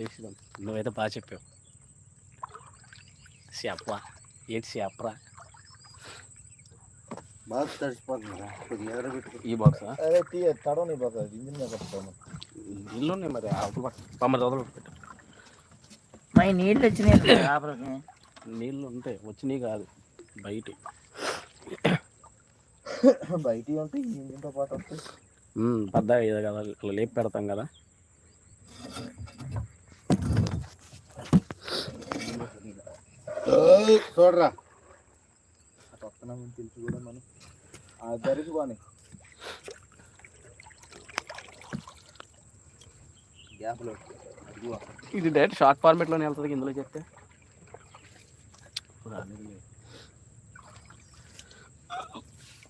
చేసినాం. నువ్వైతే బాగా చెప్పావు. చెప్పా ఏంటి చెప్పరా బాగా తడిసిపోతుంది కొద్దిగా ఎగరబెట్టుకో ఈ బాక్సా? అదే తీ తడవ నీ బాగా ఇంజిన్ మీద పట్టుకోను ఇల్లు ఉన్నాయి మరి పమ్మది వదలు పెట్టు మా నీళ్ళు వచ్చినాయి లోపలికి నీళ్ళు ఉంటాయి వచ్చినాయి కాదు బయట. బయట ఉంటాయి ఇంజిన్తో పాటు వస్తాయి. పెద్ద ఇది కదా ఇట్లా లేపి పెడతాం కదా. చూడరా అటు వస్తున్నామని తెలిసి కూడా మనం ఆ ధరించి బాని గ్యాప్లో. ఇది డైరెక్ట్ షార్ట్ ఫార్మేట్లోనే వెళ్తుంది ఇందులో చెప్తే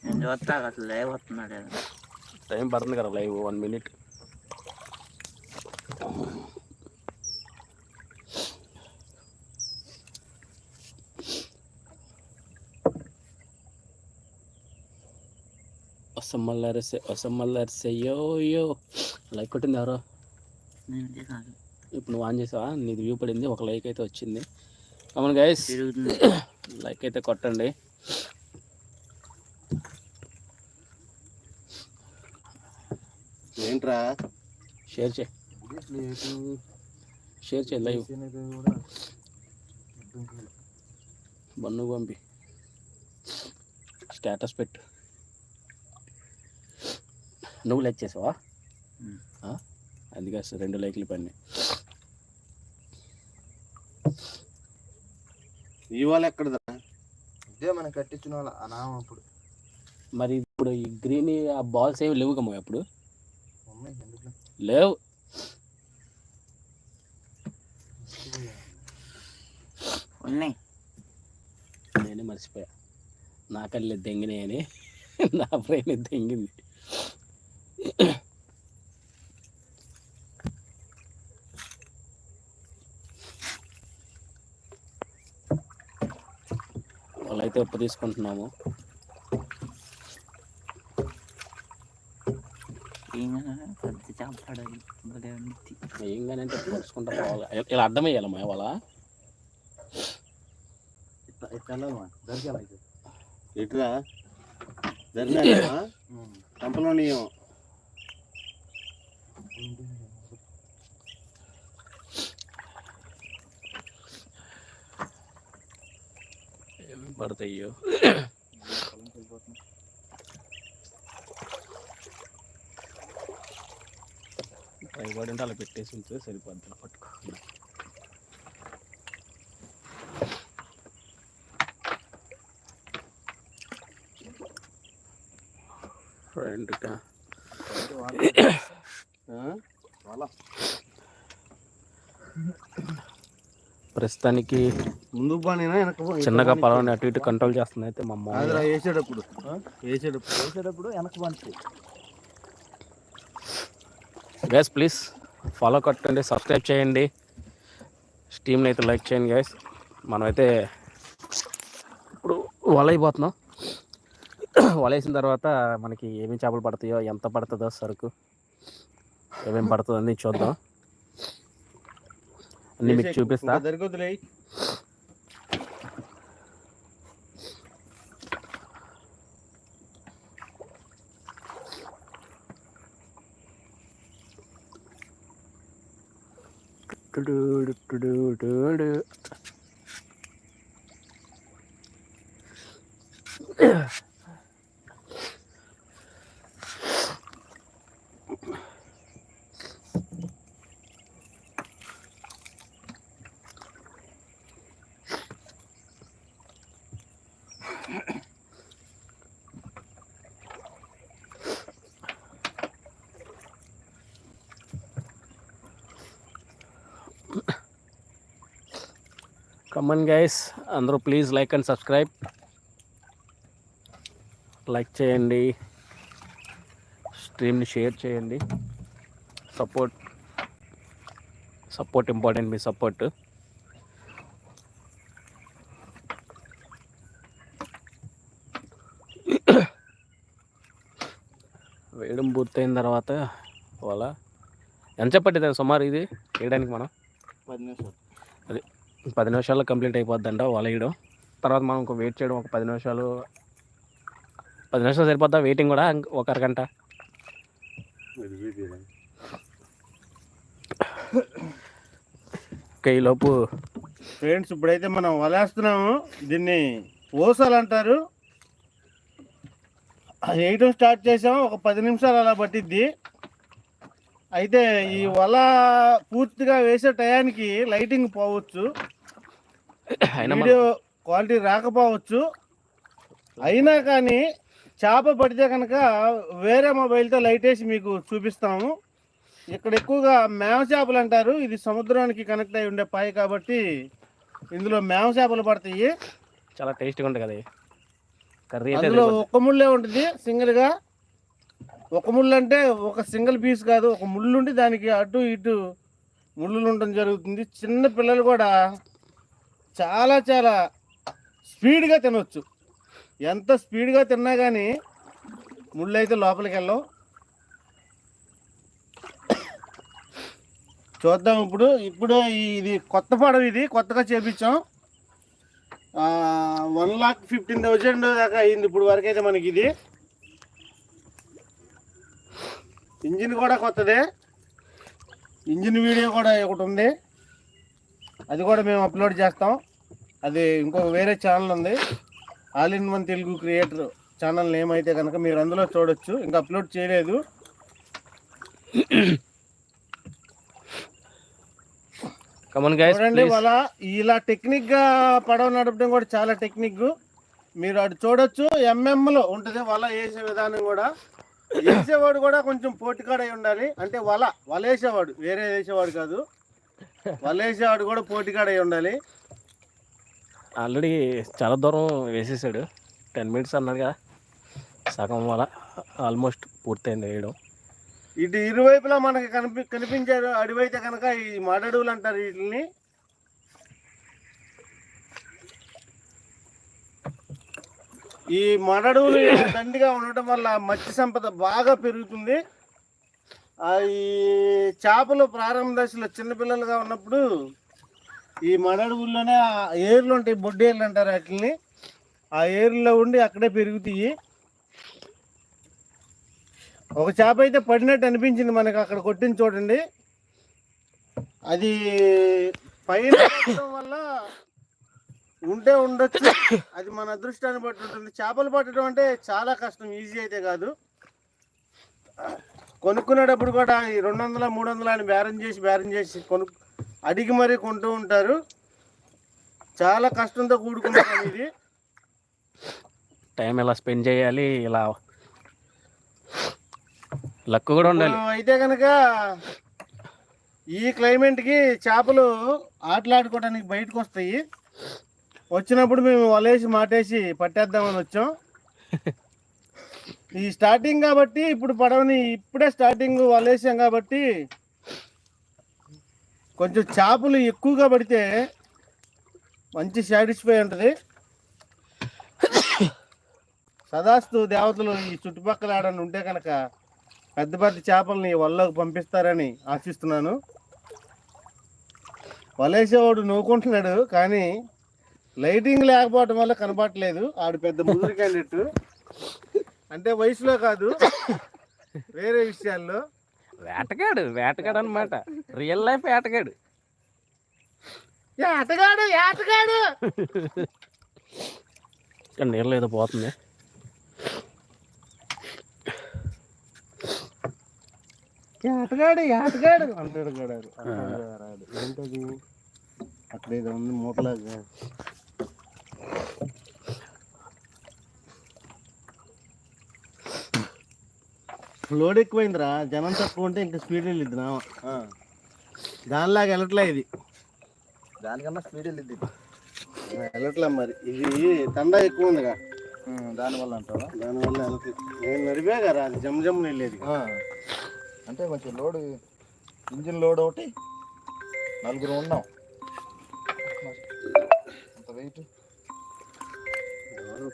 నేను చూస్తా అసలు లేవ వస్తున్నాడు. టైం పడుతుంది కదా లైవ్ వన్ మినిట్ ఒసమ్మల్లరసే ఒసమ్మల్లరసే యో యో. లైక్ కొట్టింది ఎవరో? ఇప్పుడు నువ్వు ఆన్ చేసావా? నీది వ్యూ పడింది ఒక లైక్ అయితే వచ్చింది. కమన్ గైస్ లైక్ అయితే కొట్టండి. ఏంట్రా? షేర్ చేయి. ఇది ప్లేటు షేర్ చేయి లైవ్. బన్ను పంపి స్టేటస్ పెట్టు. నువ్వు లైక్ చేసావా? అందుకే రెండు లైక్లు పడినాయి. ఇవాళ ఎక్కడదా ఇదే మనం కట్టించిన వాళ్ళ ఆ నామం అప్పుడు. మరి ఇప్పుడు ఈ గ్రీన్ ఆ బాల్స్ ఏమి లేవు కమ్మా ఇప్పుడు ఉన్నాయి ఎందుకు లేవు? ఉన్నాయి. నేనే మర్చిపోయా. నా కళ్ళు దెంగినాయి అని నా బ్రెయిన్ దెంగింది. వాళ్ళైతే ఉప్పు తీసుకుంటున్నాము. పరుచుకుంటా పోవాలి ఇలా అర్థం వేయాలమ్మా వాళ్ళ ఇట్లా జరిగినా కంపలో నీయం ఏమి పడతాయో ట్రైపాడ్ అంటే అలా పెట్టేసి ఉంటే సరిపోద్ది అలా పట్టుకో ఫ్రెండ్గా ప్రస్తుతానికి వెనక పో- చిన్నగా పొలాన్ని అటు ఇటు కంట్రోల్ చేస్తుంది అయితే మా అమ్మ. వేసేటప్పుడు. వేసేటప్పుడు. వేసేటప్పుడు వెనక్కి పంచి గైస్ ప్లీజ్ ఫాలో కొట్టండి సబ్స్క్రైబ్ చేయండి. స్టీమ్ని అయితే లైక్ చేయండి గైస్ మనమైతే ఇప్పుడు వల అయిపోతున్నాం వల వేసిన తర్వాత మనకి ఏమేమి చేపలు పడతాయో ఎంత పడుతుందో సరుకు ఏమేమి పడుతుందో అన్నీ చూద్దాం. అన్నీ మీకు చూపిస్తా. జరిగొద్దులే కమన్ గైస్ అందరూ please like and subscribe like చేయండి. స్ట్రీమ్ని షేర్ చేయండి. సపోర్ట్ సపోర్ట్ ఇంపార్టెంట్ మీ సపోర్ట్ వేయడం పూర్తయిన తర్వాత వాళ్ళ ఎంత పట్టింది సుమారు ఇది? వేయడానికి మనం? పది నిమిషాలు. అది. పది నిమిషాల్లో కంప్లీట్ అయిపోద్దంట వల వేయడం తర్వాత మనం ఇంకో వెయిట్ చేయడం ఒక పది నిమిషాలు. పది నిమిషాలు సరిపోద్దా? వెయిటింగ్ కూడా ఒక అరగంట. ఈ లోపు ఫ్రెండ్స్ ఇప్పుడైతే మనం వలేస్తున్నాము దీన్ని ఓసాలు అంటారు వేయటం స్టార్ట్ చేసాము. ఒక పది నిమిషాలు అలా పట్టిద్ది. అయితే ఈ వల పూర్తిగా వేసే టయానికి లైటింగ్ పోవచ్చు. వీడియో క్వాలిటీ రాకపోవచ్చు. అయినా కానీ చేప పడితే కనుక వేరే మొబైల్తో లైట్ వేసి మీకు చూపిస్తాము. ఇక్కడ ఎక్కువగా మేవ చేపలు అంటారు. ఇది సముద్రానికి కనెక్ట్ అయి ఉండే పాయ కాబట్టి ఇందులో మేవ చేపలు పడతాయి. చాలా టేస్ట్గా ఉంటుంది కదా కర్రీ అందులో సరిపోద్ది. ఒక ముళ్ళే ఉంటుంది సింగిల్గా. ఒక ముళ్ళు అంటే ఒక సింగిల్ పీస్ కాదు ఒక ముళ్ళు ఉండి దానికి అటు ఇటు ముళ్ళు ఉండడం జరుగుతుంది. చిన్న పిల్లలు కూడా చాలా చాలా స్పీడ్గా తినవచ్చు ఎంత స్పీడ్గా తిన్నా కానీ ముళ్ళు అయితే లోపలికి వెళ్ళవు. చూద్దాం ఇప్పుడు. ఇప్పుడు ఇది కొత్త పడవ ఇది కొత్తగా చేపించాం. వన్ లాక్ ఫిఫ్టీన్ థౌజండ్ దాకా అయింది ఇప్పుడు వరకు అయితే మనకి ఇది. ఇంజిన్ కూడా కొత్తదే. ఇంజిన్ వీడియో కూడా ఒకటి ఉంది. అది కూడా మేము అప్లోడ్ చేస్తాం. అది ఇంకొక వేరే ఛానల్ ఉంది. All in one Telugu creator channel name అయితే కనుక మీరు అందులో చూడొచ్చు. ఇంకా అప్లోడ్ చేయలేదు. చూడండి వాళ్ళ ఇలా టెక్నిక్గా పడవ నడపడం కూడా చాలా టెక్నిక్ మీరు అటు చూడొచ్చు. ఎంఎం లో ఉంటది. వల వేసే విధానం కూడా. వేసేవాడు కూడా కొంచెం పోటీకాడై ఉండాలి. అంటే వల వల వేసేవాడు వేరే వేసేవాడు కాదు. వల వేసేవాడు కూడా పోటీకాడై ఉండాలి. ఆల్రెడీ చాలా దూరం వేసేసాడు. టెన్ మినిట్స్ అన్నాడు కదా. సగం వల్ల ఆల్మోస్ట్ పూర్తయింది వేయడం. ఇటు ఇరువైపులా మనకి కనిపి కనిపించే అడవైతే కనుక ఈ మడడువులు అంటారు వీటిని. ఈ మడడువులు దండిగా ఉండటం వల్ల మత్స్య సంపద బాగా పెరుగుతుంది. ఆ ఈ చేపలు ప్రారంభ దశలో చిన్నపిల్లలుగా ఉన్నప్పుడు ఈ మడడువుల్లోనే ఆ ఏర్లు ఉంటాయి బొడ్డేర్లు అంటారు వాటిని ఆ ఏర్లో ఉండి అక్కడే పెరుగుతాయి. ఒక చేప అయితే పడినట్టు అనిపించింది మనకు అక్కడ కొట్టింది చూడండి అది పైన వల్ల ఉంటే ఉండొచ్చు. అది మన అదృష్టాన్ని బట్టి ఉంటుంది. చేపలు పట్టడం అంటే చాలా కష్టం ఈజీ అయితే కాదు. కొనుక్కునేటప్పుడు కూడా రెండు వందల మూడు వందల అని బేరం చేసి బేరం చేసి కొను అడిగి మరీ కొంటూ ఉంటారు. చాలా కష్టంతో కూడుకున్న పని ఇది టైం ఎలా స్పెండ్ చేయాలి ఇలా లక్ కూడా ఉండాలి. అయితే కనుక ఈ క్లైమేట్కి చేపలు ఆటలాడుకోవడానికి బయటకు వస్తాయి వచ్చినప్పుడు మేము వలేసి మాటేసి పట్టేద్దామని వచ్చాం. ఈ స్టార్టింగ్ కాబట్టి ఇప్పుడు పడవని ఇప్పుడే స్టార్టింగ్ వలేసాం కాబట్టి కొంచెం చేపలు ఎక్కువగా పడితే మంచి సాటిస్ఫై ఉంటుంది. సదాస్తు దేవతలు ఈ చుట్టుపక్కల ఆడని ఉంటే కనుక పెద్ద పెద్ద చేపల్ని వల్లోకి పంపిస్తారని ఆశిస్తున్నాను. వలేసేవాడు నవ్వుకుంటున్నాడు కానీ లైటింగ్ లేకపోవడం వల్ల కనపడట్లేదు. ఆడు పెద్ద ముదురు క్యాండిడేట్ అంటే వయసులో కాదు వేరే విషయాల్లో. వేటగాడు వేటగాడు అనమాట రియల్ లైఫ్ వేటగాడు. ఆటగాడు ఆటగాడు ఇక్కడ నీళ్ళు ఏదో పోతుంది. ఆటగాడు ఆటగాడు అంటాడు. ఏంటది? అక్కడ ఏదో ఉంది మూతలాగా లోడ్ ఎక్కువైందిరా. జనం తక్కువ ఉంటే ఇంకా స్పీడ్ వెళ్ళిద్ది నా. దానిలాగా వెళ్ళట్లే ఇది. దానికన్నా స్పీడ్ వెళ్ళింది వెళ్ళట్లే మరి. ఇది తండా ఎక్కువ ఉందిగా. దానివల్ల అంటావా? దానివల్ల వెళ్ళట్లేదు నేను నడిపే కదా అది జమ్ జమ్ వెళ్ళేది. అంటే కొంచెం లోడ్ ఇంజిన్ లోడ్ ఒకటి నలుగురు ఉన్నాం. అంత వెయిట్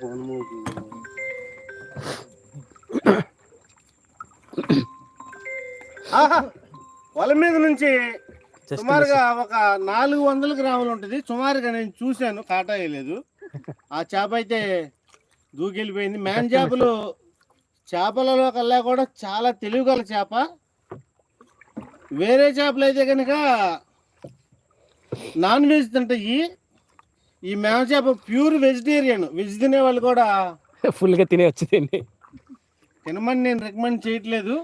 ఫోన్ ఆహా! వల మీద నుంచి సుమారుగా ఒక నాలుగు వందల గ్రాములు ఉంటుంది. సుమారుగా నేను చూశాను కాటా వేయలేదు. ఆ చేప అయితే దూకెళ్ళిపోయింది. మ్యాన్ చేపలు చేపలలో కల్లా కూడా చాలా తెలివిగల చేప. వేరే చేపలు అయితే కనుక నాన్ వెజ్ తింటాయి. ఈ మేమ చేప ప్యూర్ వెజిటేరియన్. వెజ్ తినే వాళ్ళు కూడా ఫుల్గా తినే వచ్చిందండి తినమని నేను రికమెండ్ చేయట్లేదు.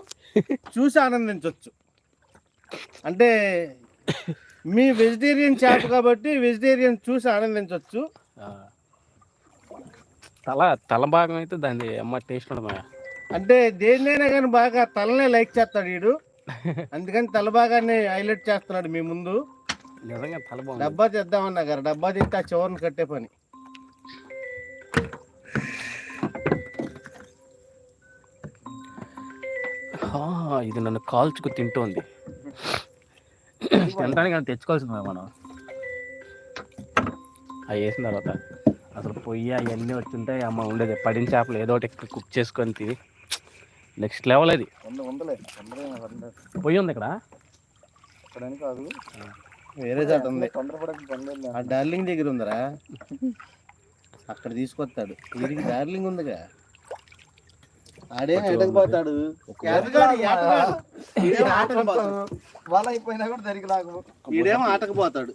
చూసి ఆనందించవచ్చు అంటే మీ వెజిటేరియన్ చేప కాబట్టి వెజిటేరియన్ చూసి ఆనందించవచ్చు తల తల భాగం అయితే దాని అమ్మ టేస్ట్ ఉండదు అంటే దేన్నైనా కానీ బాగా తలనే లైక్ చేస్తాడు వీడు. అందుకని తల భాగాన్ని హైలైట్ చేస్తున్నాడు మీ ముందు. నిజంగా తల డబ్బా తెద్దామన్నా గారు డబ్బా తెస్తే ఆ చివరిని కట్టే పని. ఇది నన్ను కాల్చుకు తింటోంది. తినడానికి అది తెచ్చుకోవాల్సింది మనం. అవి వేసిన తర్వాత అసలు పొయ్యి అవన్నీ వచ్చుంటే అమ్మ ఉండేది. పడిన చేపలు ఏదో ఒకటి కుక్ చేసుకొని తిని నెక్స్ట్ లెవెల్ అది. పొయ్యి ఉంది ఇక్కడ? వేరే చోట ఉంది. ఆ డార్లింగ్ దగ్గర ఉందిరా. అక్కడ తీసుకొస్తాడు. వీడికి డార్లింగ్ ఉందిగా. ఆడే ఆటకు పోతాడు. వాళ్ళ అయిపోయినా కూడా జరిగి నాకు ఈడేమో ఆటకు పోతాడు.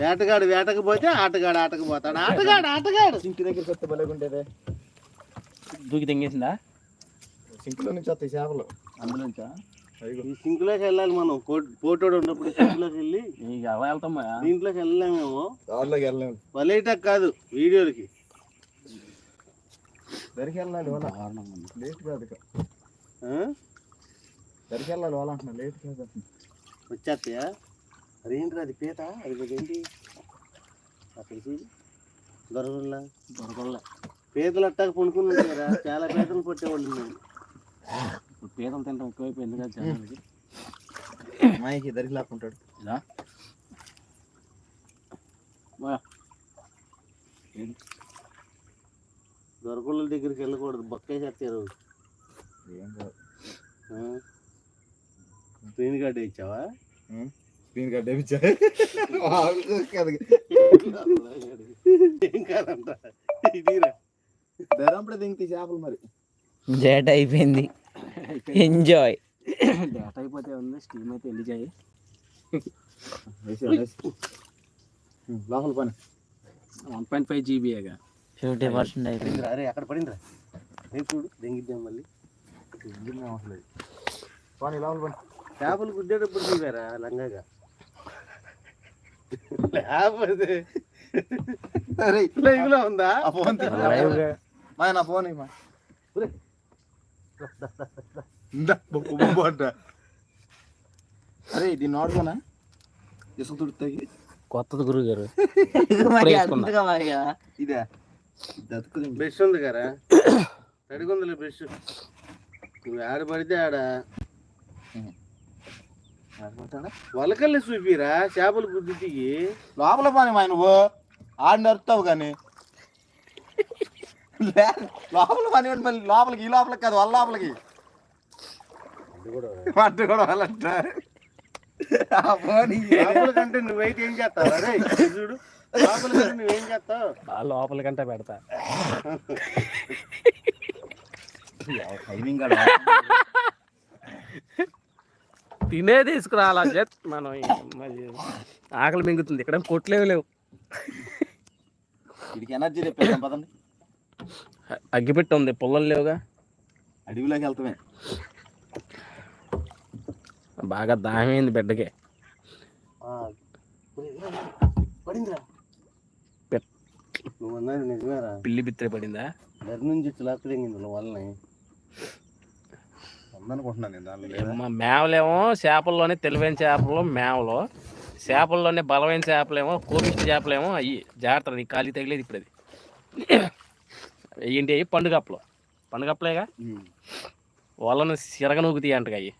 వేటగాడు వేటకు పోతే ఆటగాడు ఆటకు పోతాడు. ఆటగాడు ఆటగాడు. సింక్ దగ్గరికి వస్తే భలేగుండేదే దూకి తెంగేసిందా సింక్లో నుంచి వస్తాయి చేపలు. అందులోంచా? అయ్యో. ఈ సింక్లోకి వెళ్ళాలి మనం. పోటోడు ఉన్నప్పుడు సింక్లోకి వెళ్ళి వెళ్తాం దీంట్లోకి వెళ్ళలేమేమో. దారిలోకి వెళ్ళలేము. వలేటకు కాదు వీడియోలకి. దరికి వెళ్ళాలి వాళ్ళ లేట్ కాదు? దరికి వెళ్ళాలి వాళ్ళ అంటున్నా లేట్ కాదు వచ్చేస్తాయా అదేంటి అది పీత అది ఏంటి? అక్కడ చూడు దొరకలే పీతలు అట్టాక పండుకుని కదా చాలా పీతలు పట్టేవాళ్ళు ఇప్పుడు పీతలు తింటాం ఎక్కువైపోయింది కదా జనాలకి. అమ్మాయికి దరికి లాక్కుంటాడు. ఇలా వా. దొరకళ్ళ దగ్గరికి వెళ్ళకూడదు బొక్కే చేస్తారు. ఏం కాదు. స్క్రీన్ కార్డ్ ఇచ్చావా? స్క్రీన్ కార్డ్ వేయించా ఏం కాదంట. ఇదిరా ధరంపడే చేపలు మరి. జేట్ అయిపోయింది. ఎంజాయ్ డేటా అయిపోతే ఉంది స్టీమ్ అయితే వెళ్ళి చేయి. లోపల పని. వన్ పాయింట్ ఫైవ్ జీబీగా ఫిఫ్టీ పర్సెంట్ అయిపోయింది. అరే అక్కడ పడిందిరా. రేపు చూడు దెంగిద్దాం మళ్ళీ. పని లోపల పని. చేపలు గుద్దేటప్పుడు చూసారా లంగగా? లేకపోతే లైవ్లో ఉందా? ఆ ఫోన్ మా నా ఫోన్ అంట. అరే దీన్ని వాడుకోనా ఇసుక తుడుతాయి. కొత్తది గురువు గారు. ఇదే. బ్రష్ ఉంది కదా? తడిగుందిలే బ్రష్. నువ్వు ఆడ పడితే ఆడ. వలకల్లి చూపిరా చేపలు గుద్ది తీగి లోపల పని మా నువ్వు. ఆడిని అరుతావు కానీ. లోపల పని మళ్ళీ లోపలికి ఈ లోపలికి కాదు వాళ్ళ లోపలికి. పట్టు కూడా వాళ్ళంట ఆ ఫోన్ కంటే నువ్వైతే ఏం చేస్తావు? చూడు. చేపల కంటే నువ్వేం చేస్తావు? ఆ లోపల కంటే పెడతా. తినే తీసుకురాలా జత్ మనం ఆకలి మింగుతుంది. ఇక్కడ కొట్లేవు లేవు. ఎనర్జీ తెప్పిస్తాం పదండి. అగ్గిపెట్టి ఉంది పుల్లలు లేవుగా. అడవిలోకి వెళ్తామే. బాగా దామైంది బిడ్డకి. ఆ, పడిందిరా. నువ్వు అన్నది నిజమేరా. పిల్లి బిత్తిరి పడిందా? దగ్గర నుంచి వాళ్ళని. ఉందనుకుంటున్నాను నేను దానిలో మేవలేమో చేపల్లోనే తెలివైన చేపలు మేవలు. చేపల్లోనే బలమైన చేపలేమో కోపిష్టి చేపలేమో అయ్యి జాగ్రత్త నీ కాలి తగిలేదు ఇప్పుడు అది ఏంటి అయ్యి? పండుగప్పలు. పండుగప్పలేగా? వాళ్ళను సిరగనూగుతాయి అంటగా అయ్యి.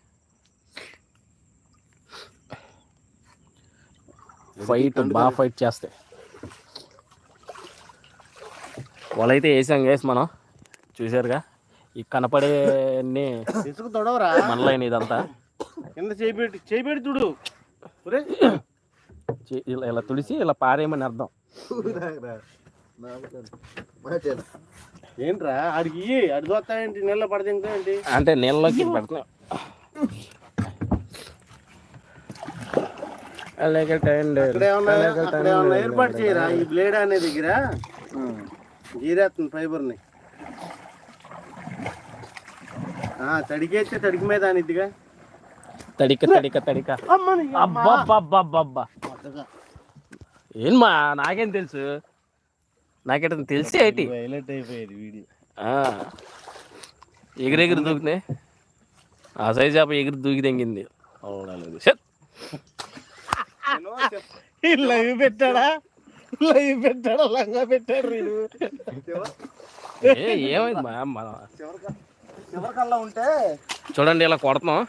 ఫైట్ బాగా ఫైట్ చేస్తాయి. వాళ్ళైతే వేసాం వేసి మనం. చూసారుగా ఈ కనపడే ఇసుక తొడవరా? మనలైన ఇదంతా. కింద చేయిపెట్టి చేయిపెట్టి చూడు ఇలా ఇలా తుడిసి ఇలా పారేయమని అర్థం. ఏంట్రా? ఆడికి ఇయ్యి. ఆడి చూస్తావేంటి? నీళ్ళ పడదింగుతావేంటి అంటే నీళ్ళలోకి పెడుతున్నాం. అలాగే టైం. ఏర్పాటు చేయరా? ఈ బ్లేడ్ అనే దగ్గర? గీరేస్తుంది ఫైబర్ని. ఆ, తడికేస్తే తడికి మీద అనిద్దిగా తడిక తడిక. తడిక అబ్బా ఏం మా నాకేం తెలుసు? నాకేట తెలిసి ఏంటి హైలైట్ అయిపోయేది వీడియో. ఆ. ఎగిరెగిరి దూకితే? ఆ సైజ్ చేప ఎగిరి దూకి తెంగింది. అవునాలేదు షట్. లైవ్ పెట్టాడా? లైవ్ పెట్టాడా లంగా పెట్టాడు వీడు. ఏ ఏమైంది మా మన చివరికల్లా ఉంటే చూడండి ఇలా కొడతాం.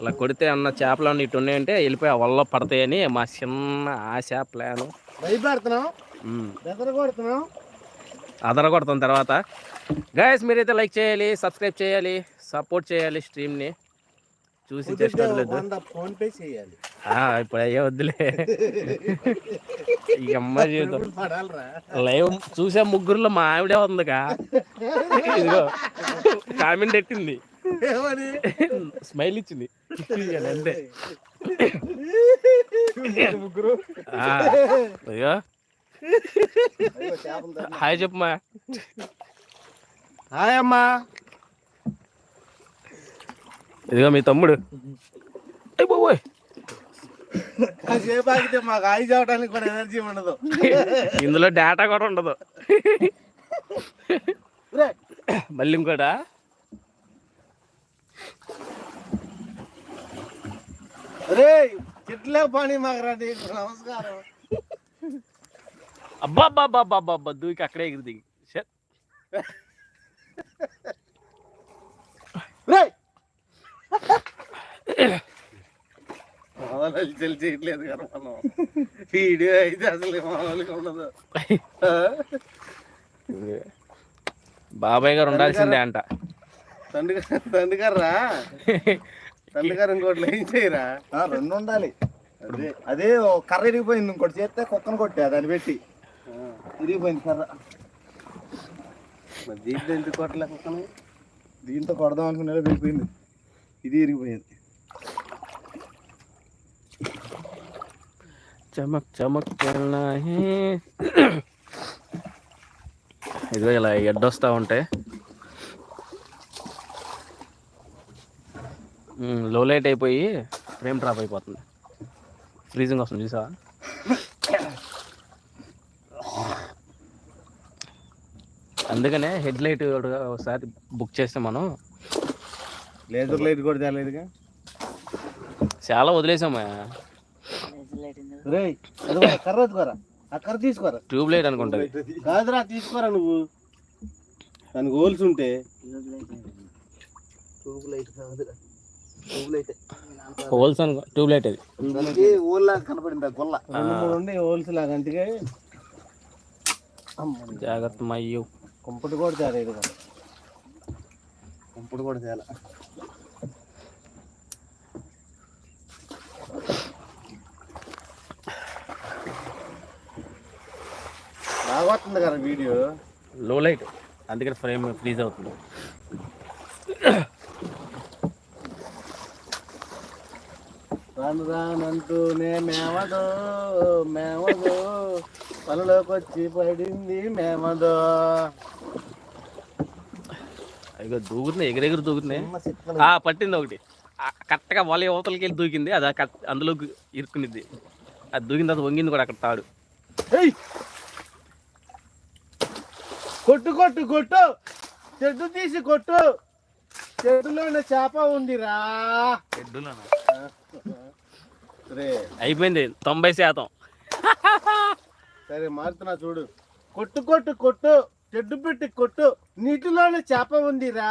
ఇలా కొడితే అన్న చేపలు అన్నీ ఇటు ఉన్నాయంటే వెళ్ళిపోయి ఆ వల్ల పడతాయని మా చిన్న ఆశ ప్లాను భయపెడుతున్నాం కొడుతున్నాం అదర కొడతాం తర్వాత. గాయస్ మీరైతే లైక్ చేయాలి సబ్స్క్రైబ్ చేయాలి సపోర్ట్ చేయాలి స్ట్రీమ్ని చూసి ఫోన్ పే చేయాలి. ఇప్పుడు అయ్యే వద్దులే. ఈ అమ్మ జీవితం. లైవ్ చూసే ముగ్గురులో మా ఆవిడే ఉందిగా. ఇదిగో కామెంట్ పెట్టింది. స్మైల్ ఇచ్చింది. అంతే. ఆ, ఇదిగో హాయ్ చెప్పమ్మా. హాయ్ అమ్మా. ఇదిగో మీ తమ్ముడు. అయ్ బాబోయ్. మాకు ఆయి చావడానికి కూడా ఎనర్జీ ఉండదు ఇందులో డేటా కూడా ఉండదు. మళ్ళీ ఇంకోటా? రే చెట్లే పని మాకు రండి నమస్కారం అబ్బా అబ్బా అబ్బా అబ్బా అబ్బా దూకి అక్కడే ఎగిరి దిగి షట్. రే మామూలు చేయట్లేదు కదా మనం. వీడియో అయితే అసలు మామూలుగా ఉండదు. బాబాయ్ గారు ఉండాల్సిందే అంట. తండ్రి తండ్రి గారు? రా తండ్రి గారు ఇంకోటి ఏం చేయరా? ఆ, రెండు ఉండాలి. అదే అదే ఓ కర్ర ఇరిగిపోయింది ఇంకోటి చేస్తే కుక్కను కొట్టా దాన్ని పెట్టి. ఇరిగిపోయింది కర్ర. మరి దీంట్లో ఎందుకు కొట్టలేకపోతున్నాం దీంతో కొడదాం అనుకున్నా వెళ్ళిపోయింది. ఇది ఇరిగిపోయింది. చమక్ చమక్ ఇది ఇదిగో ఇలా ఎడ్డొస్తూ ఉంటాయి లో లైట్ అయిపోయి ఫ్రేమ్ డ్రాప్ అయిపోతుంది. ఫ్రీజింగ్ వస్తుంది చూసావా? అందుకనే హెడ్ లైట్ ఒకసారి బుక్ చేస్తే మనం లేజర్ లైట్ కూడా తేలేదుగా. చాలా వదిలేసామా? కర్ర ఎత్తుకోరా. ఆ కర్ర తీసుకోరా. ట్యూబ్ లైట్ అనుకుంటుంది. కాదురా తీసుకోరా నువ్వు. దానికి హోల్స్ ఉంటే. ట్యూబ్ లైట్ కాదురా. Tube light. హోల్స్ అనుకో ట్యూబ్ లైట్ అది. దానికి ఊళ్ళ కనపడింది ఆ గొల్ల. రెండు మూడు ఉండే హోల్స్ లాగా జాగ్రత్త అయ్యో కుంపటి కూడా తేలేదు. ఇప్పుడు కూడా చేయాలి బాగా వస్తుంది కదా వీడియో. లో లైట్. అందుకని ఫ్రేమ్ ఫ్రీజ్ అవుతుంది. రాను రానంటూనే మేమదో మేమదో పనిలోకి వచ్చి పడింది మేమదో అయ్యో దూకుతున్నాయి ఎగిరెగిరి దూకుతున్నాయి. ఆ పట్టింది ఒకటి. కరెక్ట్గా వల యువతలకి వెళ్ళి దూకింది అది అందులోకి ఇరుక్కునిద్ది. అది దూకిన తర్వాత వంగింది కూడా అక్కడ తాడు! కొట్టు కొట్టు కొట్టు. చెట్టు తీసి కొట్టు. చెట్టులోనే చేప ఉందిరా. రే. అయిపోయింది తొంభై శాతం. సరే మారుతున్నా చూడు. కొట్టు కొట్టు కొట్టు. చెడ్డు పెట్టి కొట్టు. నీటిలోనే చేప ఉందిరా.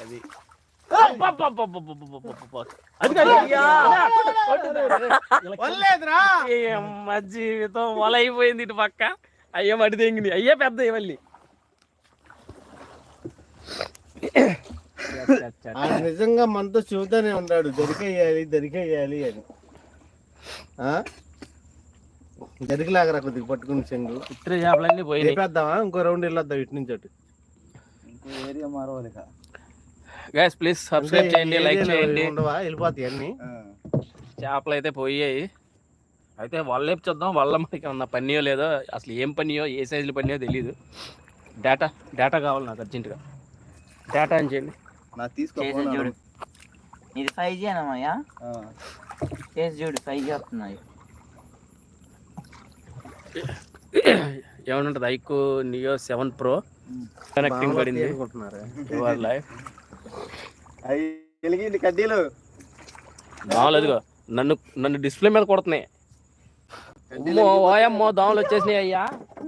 అది. జీవితం వలైపోయింది ఇటు పక్క. అయ్యే మడి తెంగింది. అయ్యే పెద్ద మళ్ళీ ఆయన నిజంగా మనతో చెబుతానే ఉన్నాడు. దొరికేయాలి దొరికేయాలి అని. ఆ? దొరికిలాగరా కొద్దిగా పట్టుకుని చెంగు ఇతర చేపలన్నీ ఇంకో రౌండ్ వెళ్ళొద్దాం ఇటు నుంచి అటు. ఏరియా మారవాలి. గైస్ ప్లీజ్ సబ్స్క్రైబ్ చేయండి లైక్ చేయండి. ఉండవా? వెళ్ళిపోతాయి అన్ని. ఆ. చేపలు అయితే పోయాయి. అయితే వాళ్ళ చూద్దాం? వాళ్ళ మనకి ఏమన్నా పనియో లేదో? అసలు ఏం పనియో ఏ సైజులు పనియో తెలియదు డేటా డేటా కావాలి నాకు అర్జెంటుగా డేటా చేయండి నాకు తీసుకో చేసి ఇది ఫైవ్ జీ అనమాయా ఆ. చేసి చూడు ఫైవ్ జీ వస్తున్నాయి. ఏమని ఉంటుంది iQOO Neo seven Pro. Connecting పడింది. యువర్ లైఫ్ అవి వెలిగింది కడ్డీలు. దోమలు అదిగో నన్ను నన్ను డిస్ప్లే మీద కొడుతున్నాయి. అమ్మో ఓయమ్మో దోమలు వచ్చేసినాయి అయ్యా.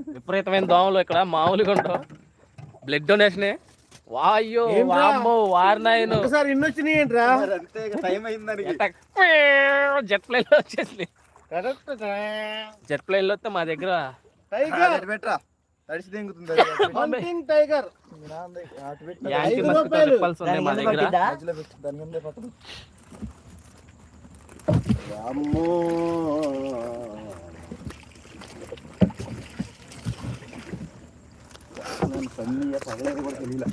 విపరీతమైన దోమలు ఇక్కడ మామూలుగా ఉండవు. బ్లడ్ డొనేషనే వాయ్యో? వామ్మో వారినాయను ఒకసారి ఇన్ని వచ్చినాయి ఏంట్రా అంతే టైం అయింది దానికి జెట్ ప్లేన్లో వచ్చేసినాయి కరెక్ట్ జెట్ ప్లేన్లో వస్తే మా దగ్గర టైగర్ అటు పెట్టరా తడిసి. Hunting tiger. యాంటీ రూపాయలు. రిపల్స్ ఉన్నాయి మా దగ్గర మధ్యలో పెట్టు. దాని కిందే పక్కన. అమ్మో నేను పని పగలేదు కూడా తెలియలే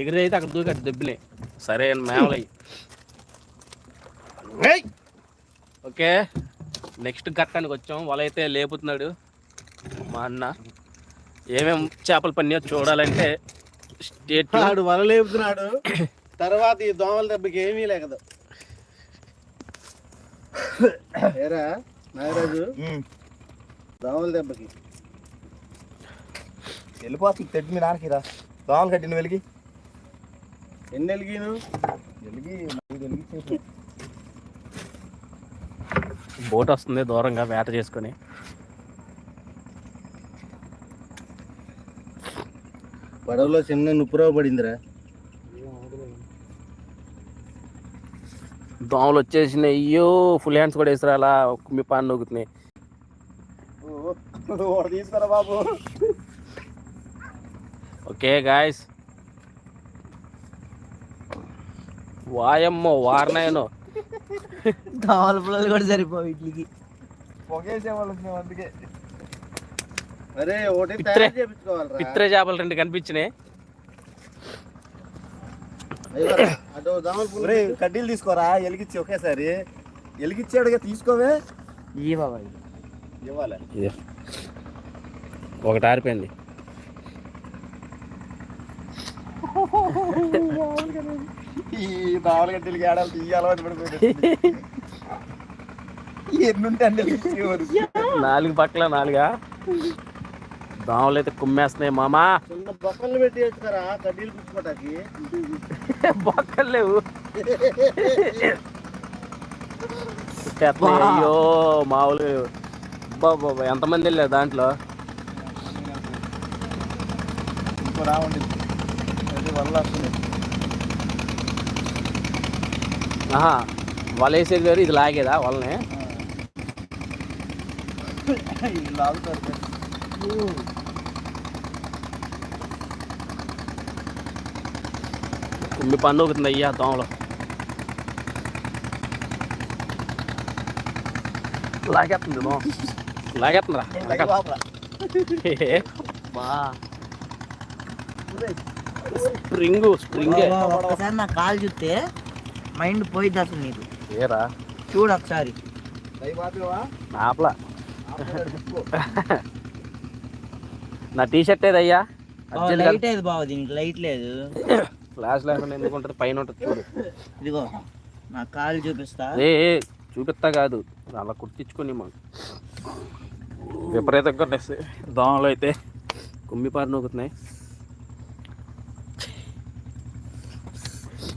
ఎగిరి అయితే అక్కడ దూకి అటు దెబ్బలే. సరే మేమలయ్యి ఓకే నెక్స్ట్ ఘట్టానికి వచ్చాం. అయితే లేపుతున్నాడు మా అన్న. ఏమేం చేపలు పన్నాయో చూడాలంటే స్టేట్ ఆడు వల లేపుతున్నాడు. తర్వాత ఈ దోమల దెబ్బకి ఏమీ లేకదు. ఏరా నాగరాజు? దోమల దెబ్బకి. వెళ్ళిపోతుంది తెడ్డు మీ నాన్నకి రా. దోమలు కట్టిన వెలిగి? ఎన్ని వెలిగిను వెలిగి వెలిగి బోట్ వస్తుంది దూరంగా వేట చేసుకొని. పడవలో చిన్న నుప్పురవ పడిందిరా. దోమలు వచ్చేసినాయి. అయ్యో ఫుల్ హ్యాండ్స్ కూడా వేసిరా అలా కుమ్మి పాన్ నొక్కుతున్నాయి తీసుకురా బాబు. ఓకే గాయస్ వాయమ్మో వారనాయనో దోమల పిల్లలు కూడా సరిపోవు వీటికి. అందుకే. అరే ఒకటి పిత్రే. తయారు చేపించుకోవాలరా పిత్రే చేపలు రెండు కనిపించినాయి. పుల్ల కడ్డీలు తీసుకోరా? ఎలిగిచ్చి ఒకేసారి. ఎలిగిచ్చాడుగా తీసుకోవే. ఇవ్వాలి. ఒకటి ఆరిపోయింది. ఈ దావల గడ్డీలకి ఏడాలి పడిపోయింది. ఎన్నుంటే నాలుగు పక్కల నాలుగా. దోమలు అయితే కుమ్మేస్తున్నాయి మామా. చిన్న బొక్కలు పెట్టి వచ్చుతారా కడ్డీలు పుచ్చుకోటానికి. బొక్కలు లేవు. అయ్యో మామూలు. బాబా ఎంతమంది వెళ్ళారు దాంట్లో? రావండి అది వల్ల వస్తుంది ఆహా వల వేసేది వేరు ఇది లాగేదా వాళ్ళని? ఇది లాగుతారు కుమ్మి పన్ను ఒకతుంది అయ్యా దోమలు. లాగేస్తుంది దోమ. లాగేస్తుందిరా. బా. Spring spring. బాబా, ఒక్కసారి నా కాలు చూస్తే మైండ్ పోయిద్ది అసలు నీకు. ఏరా? చూడు ఒకసారి? ఆపలా. నా టీ షర్ట్ ఏదయ్యా లైట్ లేదు బాబు దీనికి? లైట్ లేదు. ఫ్లాష్ లేకుండా ఎందుకు ఉంటుంది? పైన ఉంటుంది చూడు. ఇదిగో నా కాలు చూపిస్తా. ఏ చూపిస్తా కాదు. అలా కుట్టించుకొని మాకు విపరీతంగా దోమలు అయితే కుమ్మిపారు నూకుతున్నాయి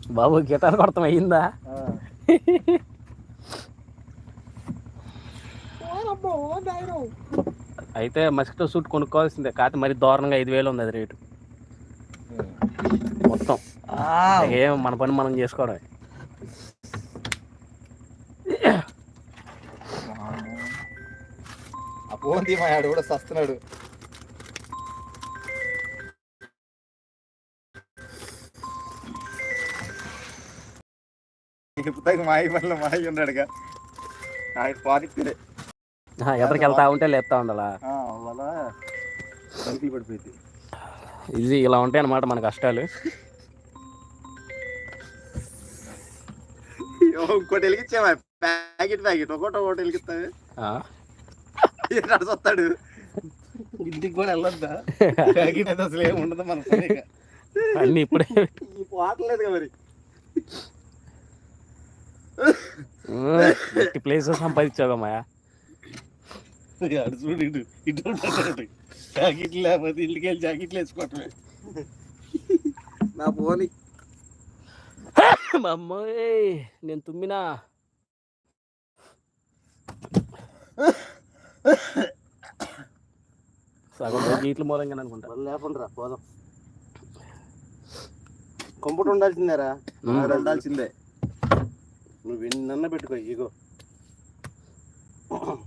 బాబు గిటార్ కొడతాం అయ్యిందా? ఆ. అయితే మస్కిటో సూట్ కొనుక్కోవాల్సిందే. కాకపోతే మరి దారుణంగా ఐదు వేలు ఉంది అది రేటు. మొత్తం. ఏం మన పని మనం చేసుకోవడం ఆ ఫోన్ కూడా సస్తున్నాడు. కొత్తగా మాయి వల్ల మాయి ఉన్నాడుగా. ఆయన పాటిక్తలే ఎదరికి వెళ్తా ఉంటే లేపుతా ఉండాలా? సైకిల్ పడిపోయింది ఇది ఇలా ఉంటాయి అన్నమాట మన కష్టాలు. ఇంకోటి వెలిగించావా ప్యాకెట్ ప్యాకెట్. ఒకటి ఒకటి వెలిగిస్తావే. ఆ, నడుస్తాడు ఇంటికి కూడా వెళ్ళొద్దా? ప్యాకెట్ అయితే అసలు ఏమి ఉండదు మన అన్నీ ఇప్పుడే. ఈ పాటలేదు మరి ప్లేస్ సంపాదించావు మాయా అటు చూడు ఇటు ఇటు జాకెట్లు లేకపోతే ఇంటికి వెళ్ళి జాకెట్లు వేసుకోవటమే. నా పోని. మా అమ్మాయి నేను తుమ్మినా? సగం గీట్ల మూలంగా అనుకుంటా. లేకుండా రా పోదాం. కంప్యూటర్ ఉండాల్సిందేరా. ఉండాల్సిందే నువ్వు ఎన్నన్న పెట్టుకో ఇగో.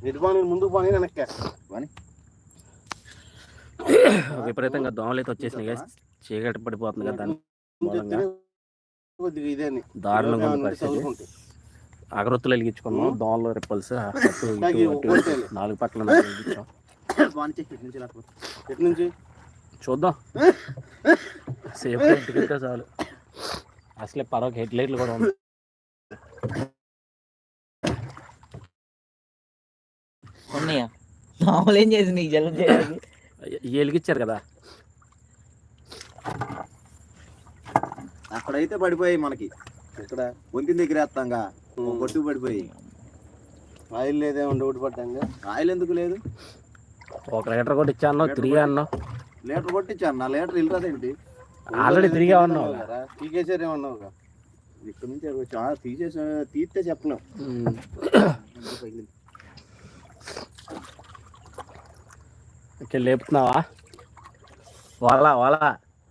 ఎటు పోనీ ముందుకు పోనీ వెనక్కి. విపరీతంగా దోమలు అయితే వచ్చేసినాయి. చీకటి పడిపోతుంది కదా దాని. దారుణంగా ఉంది పరిస్థితి. అగరొత్తులు వెలిగించుకున్నాం దోమలు. ఇటు నాలుగు వెలిగించాం ఎటు నుంచి? చూద్దాం. సేఫ్ చాలు. అసలే పరవకి హెడ్ లైట్లు కూడా ఉంది ఉన్నాయా? మామూలు ఏం చేసి నీకు జలం చేయడానికి ఇవి వెలిగించారు కదా? అక్కడైతే పడిపోయాయి మనకి. ఇక్కడ వంతిన దగ్గర వేస్తాంగా. కొట్టు పడిపోయి ఆయిల్ లేదే ఉండి ఒకటి పడ్డాంగా. ఆయిల్ ఎందుకు లేదు? ఒక లీటర్ కూడా ఇచ్చాను తిరిగి అన్నావు లీటర్ కొట్టించాను నా లీటర్ వెళ్ళరాదేంటి ఆల్రెడీ తిరిగి అన్నావు టీకేసారు ఏమన్నావుగా ఇక్కడ నుంచి ఆ, తీసేసా తీస్తే చెప్పను ఓకే లేపుతున్నావా? వాళ్ళ వాళ్ళ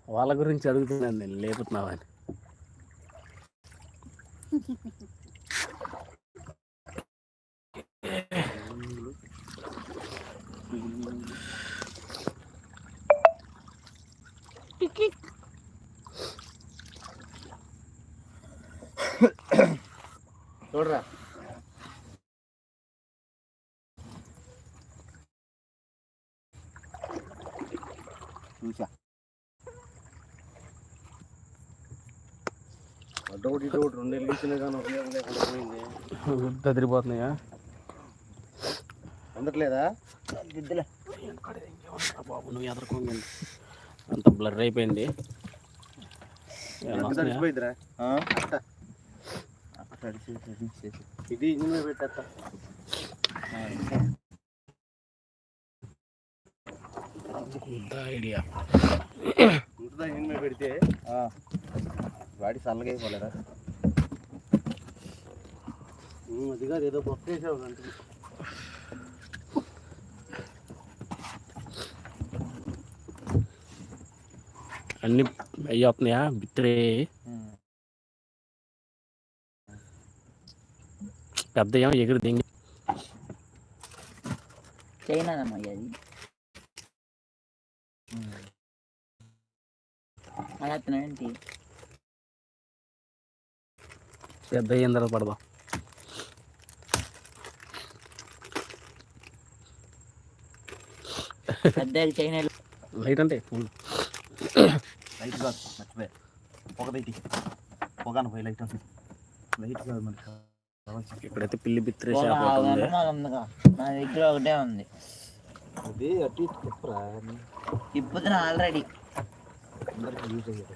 వాళ్ళ గురించి అడుగుతున్నాను నేను లేపుతున్నావా అని చూడరా చూసా అడ్డ ఒకటి ఇటు అందట్లేదా? బాబు నువ్వు ఎదుర్కోండి. అంత బ్లర్ అయిపోయింది. ఇది ఇంజిన్ పెట్టేస్తా ఐడియా పెడితే? వాడి చల్లగా అయిపోలేదా? ఉమ్, అది కాదు ఏదో పప్పు వేసావు అంటే అన్ని అయ్యి వస్తున్నాయా? బిత్రే. పెద్ద ఏమో ఎగురు దింగి. చైనా అది అలా ఏంటి పెద్ద అయిన తర్వాత పడదాం. పెద్ద చైనా లైట్ అంటే full. లైట్ కాదు మర్చిపోయా పొగ పెట్టి. పొగను పోయి లైట్ లైట్ కాదు మనకి. ఇక్కడైతే పిల్లి బిత్రే నా దగ్గర ఒకటే ఉంది. అది అటు ఇప్పుతున్నా ఆల్రెడీ అందరికి యూజ్ అయ్యేది